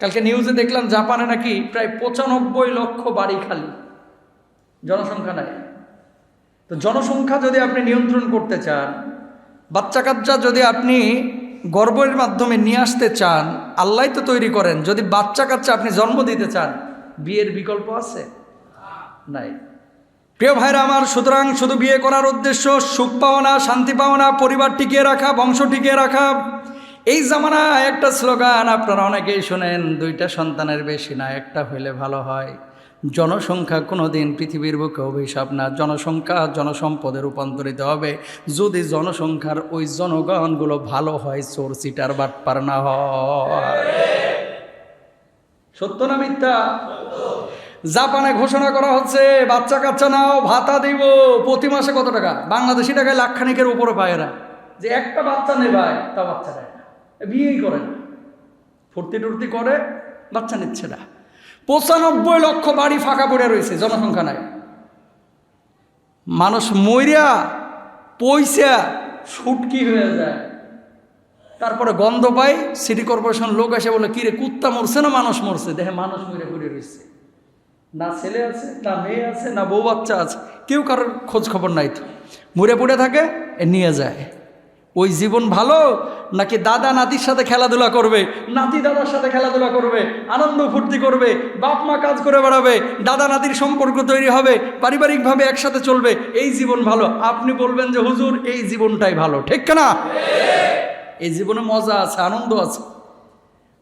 কালকে নিউজে দেখলাম জাপানে নাকি প্রায় পঁচানব্বই লক্ষ বাড়ি খালি। জনসংখ্যা নাই। তো জনসংখ্যা যদি আপনি নিয়ন্ত্রণ করতে চান বাচ্চা কাচ্চা যদি আপনি গর্বের মাধ্যমে নিয়ে আসতে চান, আল্লাহ তো তৈরি করেন, যদি বাচ্চা কাচ্চা আপনি জন্ম দিতে চান, বিয়ের বিকল্প আছে? নাই। প্রিয় ভাইরা আমার, সুতরাং শুধু বিয়ে করার উদ্দেশ্য, সুখ পাওয়া না শান্তি পাওয়া না পরিবার টিকিয়ে রাখা, বংশ টিকিয়ে রাখা এই জামানায় একটা স্লোগান আপনারা অনেকেই শোনেন, দুইটা সন্তানের বেশি না, একটা হইলে ভালো হয়। জনসংখ্যা কোনো দিন পৃথিবীর বুকে অভিশাপ না, জনসংখ্যা জনসম্পদে রূপান্তরিত হবে। যদি জনসংখ্যার ওই জনগণগুলো ভালো হয়, চোর সিটার বাটপার না সত্য না মিথ্যা? জাপানে ঘোষণা করা হচ্ছে, বাচ্চা কাচ্চা নাও, ভাতা দিব। প্রতি মাসে কত টাকা? বাংলাদেশি টাকায় লাখখানিকের উপরে পায় এরা। যে একটা বাচ্চা নেবায়, তা বাচ্চা দেয় বিয়েই করে। না ফুর্তি টুর্তি করে, বাচ্চা নিচ্ছে না। পঁচানব্বই লক্ষ বাড়ি ফাঁকা পড়ে রয়েছে, জনসংখ্যা নাই। মানুষ মইরা পয়সা সুটকি হয়ে যায়। তারপরে গন্ধ পাই সিটি কর্পোরেশন লোক এসে বলে, কিরে, কুত্তা মরছে না মানুষ মরছে? দেখে মানুষ মরে পড়ে রয়েছে। না ছেলে আছে, না মেয়ে আছে, না বউ বাচ্চা আছে। কেউ কারোর খোঁজ খবর নাই তো। মরে পড়ে থাকে নিয়ে যায়। ওই জীবন ভালো নাকি দাদা নাতির সাথে খেলাধুলা করবে, নাতি দাদার সাথে খেলাধুলা করবে, আনন্দ ফুর্তি করবে, বাপ মা কাজ করে বেড়াবে, দাদা নাতির সম্পর্ক তৈরি হবে, পারিবারিকভাবে একসাথে চলবে, এই জীবন ভালো। আপনি বলবেন যে, হুজুর, এই জীবনটাই ভালো। ঠিক না এই জীবনে মজা আছে, আনন্দ আছে।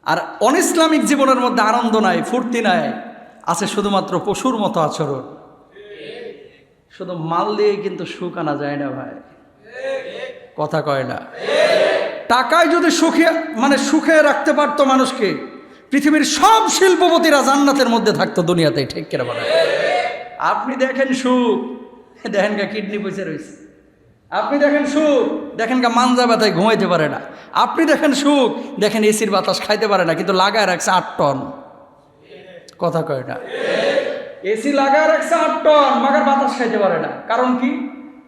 আর অনইসলামিক জীবনের মধ্যে আনন্দ নাই, ফুর্তি নাই, আছে শুধুমাত্র পশুর মতো আচরণ। শুধু মাল দিয়ে কিন্তু সুখ আনা যায় না ভাই। কথা কয় না। টাকায় যদি সুখে মানে সুখে রাখতে পারতো মানুষকে, পৃথিবীর সব শিল্পপতিরা জান্নাতের মধ্যে থাকতো দুনিয়াতে ঠিক কেনা বলে আপনি দেখেন সুখ, দেখেন গা কিডনি পয়সা রয়েছে আপনি দেখেন সুখ, দেখেন গা মানজা ব্যথায় ঘুমাইতে পারে না। আপনি দেখেন সুখ, দেখেন এসির বাতাস খাইতে পারে না, কিন্তু লাগায় রাখছে আট টন। কথা কয় না। এসি লাগায় রাখছে আট টন, মাগার বাতাস খাইতে পারে না। কারণ কি?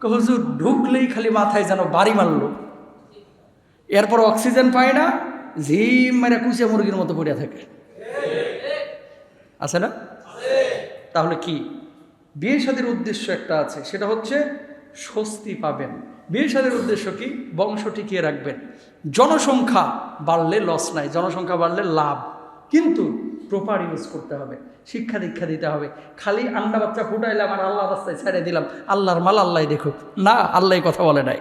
হুজুর ঢুকলেই খালি মাথায় যেন বাড়ি মারলো। এরপর অক্সিজেন পায় না, ঝিম মেরে কুচিয়া মুরগির মতো পড়ে থাকে। আছে না? তাহলে কি? বিয়ে শাদীর উদ্দেশ্য একটা আছে, সেটা হচ্ছে স্বস্তি পাবেন। বিয়ে শাদীর উদ্দেশ্য কি? বংশ টিকিয়ে রাখবেন। জনসংখ্যা বাড়লে লস নাই, জনসংখ্যা বাড়লে লাভ। কিন্তু প্রপার ইউজ করতে হবে শিক্ষা দীক্ষা দিতে হবে খালি আন্ডা বাচ্চা ফুটাইলাম আর আল্লাহ রাস্তায় ছেড়ে দিলাম আল্লাহর মাল আল্লাহ দেখুক না আল্লাহ কথা বলে নাই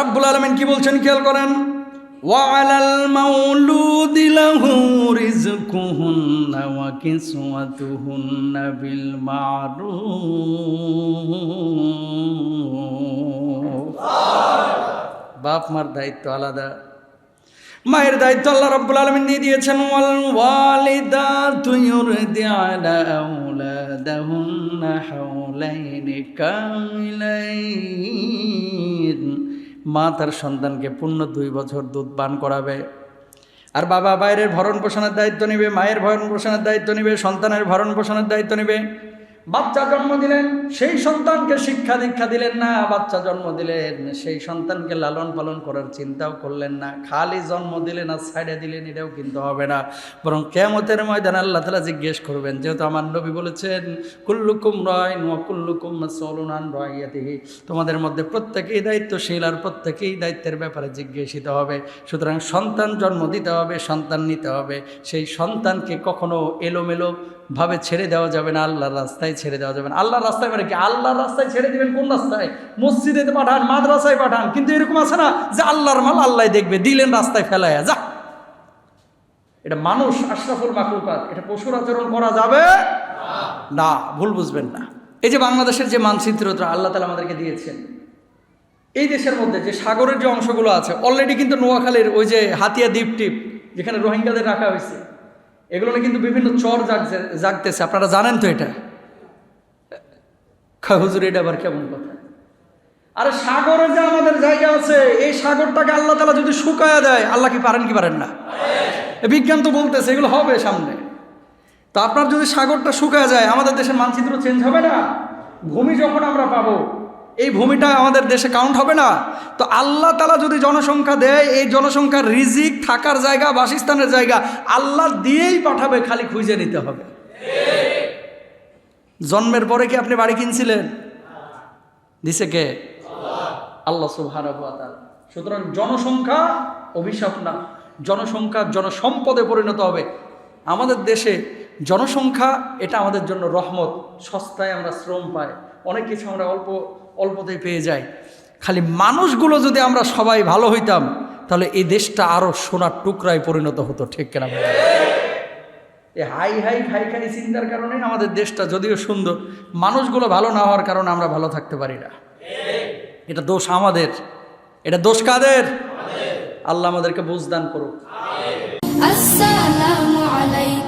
রব্বুল আলমিন কি বলছেন খেয়াল করেন وعلى المولود له رزقهن وكسوتهن بالمعروف বাপ মার দায়িত্ব আলাদা মায়ের দায়িত্ব আল্লাহ রব্বুল আলমিন দিয়ে দিয়েছেন, ওয়াল ওয়ালিদা হাওলাইনি কামিলাইন মা তার সন্তানকে পূর্ণ দুই বছর দুধ পান করাবে। আর বাবা বাইরের ভরণ পোষণের দায়িত্ব নেবে, মায়ের ভরণ পোষণের দায়িত্ব নেবে, সন্তানের ভরণ পোষণের দায়িত্ব নেবে। বাচ্চা জন্ম দিলেন, সেই সন্তানকে শিক্ষা দীক্ষা দিলেন না, বাচ্চা জন্ম দিলেন, সেই সন্তানকে লালন পালন করার চিন্তাও করলেন না, খালি জন্ম দিলেন আর ছাইড়ে দিলেন, এটাও কিন্তু হবে না। বরং কেমতের ময়দান আল্লাহ তালা জিজ্ঞেস করবেন, যেহেতু আমার নবী বলেছেন, কুল্লুকুম রয় কুল্লুকুম সলুনান রয়াতিহি তোমাদের মধ্যে প্রত্যেকেই দায়িত্বশীল আর প্রত্যেকেই দায়িত্বের ব্যাপারে জিজ্ঞাসিত হবে। সুতরাং সন্তান জন্ম দিতে হবে, সন্তান নিতে হবে। সেই সন্তানকে কখনো এলোমেলো ভাবে ছেড়ে দেওয়া যাবে না, আল্লাহর রাস্তায় ছেড়ে দেওয়া যাবে না। আল্লাহর রাস্তায় মানে কি? আল্লাহর রাস্তায় ছেড়ে দিবেন কোন রাস্তায়? মসজিদে পাঠান, মাদ্রাসায় পাঠান, কিন্তু এরকম আছে না যে আল্লাহর মাল আল্লাহ দেখবে, দিলেন রাস্তায় ফেলায়া যা। এটা মানুষ আশরাফুল মাকলুকাত এটা পশুর আচরণ করা যাবে না, ভুল বুঝবেন না। এই যে বাংলাদেশের যে মানচিত্রটা, আল্লাহ তালা আমাদেরকে দিয়েছেন। এই দেশের মধ্যে যে সাগরের যে অংশগুলো আছে অলরেডি কিন্তু নোয়াখালীর ওই যে হাতিয়া দ্বীপ টিপ যেখানে রোহিঙ্গাদের রাখা হয়েছে এগুলো কিন্তু বিভিন্ন চর জাগছে জাগতেছে। আপনারা জানেন তো এটা? খা হুজুর, এটা আবার কেমন কথা? আরে সাগরে যে আমাদের জায়গা আছে, এই সাগরটাকে আল্লাহ তালা যদি শুকায়া দেয়, আল্লাহ কি পারেন কি পারেন না? বিজ্ঞান তো বলতেছে, এগুলো হবে সামনে। তো আপনার যদি সাগরটা শুকায় যায়, আমাদের দেশের মানচিত্র চেঞ্জ হবে না? ভূমি যখন আমরা পাবো এই ভূমিটা আমাদের দেশে কাউন্ট হবে না। তো আল্লাহ তালা যদি জনসংখ্যা দেয়, এই জনসংখ্যার রিজিক থাকার জায়গা, বাসস্থানের জায়গা, আল্লাহ দিয়েই পাঠাবে, খালি খুঁজে নিতে হবে। জন্মের পরে কি আপনি বাড়ি কিনছিলেন? দিছে কে? আল্লাহ সুতরাং জনসংখ্যা অভিশাপ না। জনসংখ্যা জনসম্পদে পরিণত হবে। আমাদের দেশে জনসংখ্যা, এটা আমাদের জন্য রহমত। সস্তায় আমরা শ্রম পাই। অনেক কিছু আমরা অল্প অল্পতেই পেয়ে যায়। খালি মানুষগুলো যদি আমরা সবাই ভালো হইতাম তাহলে এই দেশটা আরও সোনার টুকরায় পরিণত হতো ঠিক কেনা? এই হাই হাই খাই খাই চিন্তার কারণে আমাদের দেশটা যদিও সুন্দর মানুষগুলো ভালো না হওয়ার কারণে আমরা ভালো থাকতে পারি না। এটা দোষ আমাদের। এটা দোষ কাদের? আল্লাহ আমাদেরকে বুঝদান করুক। আসসালামু আলাইকুম।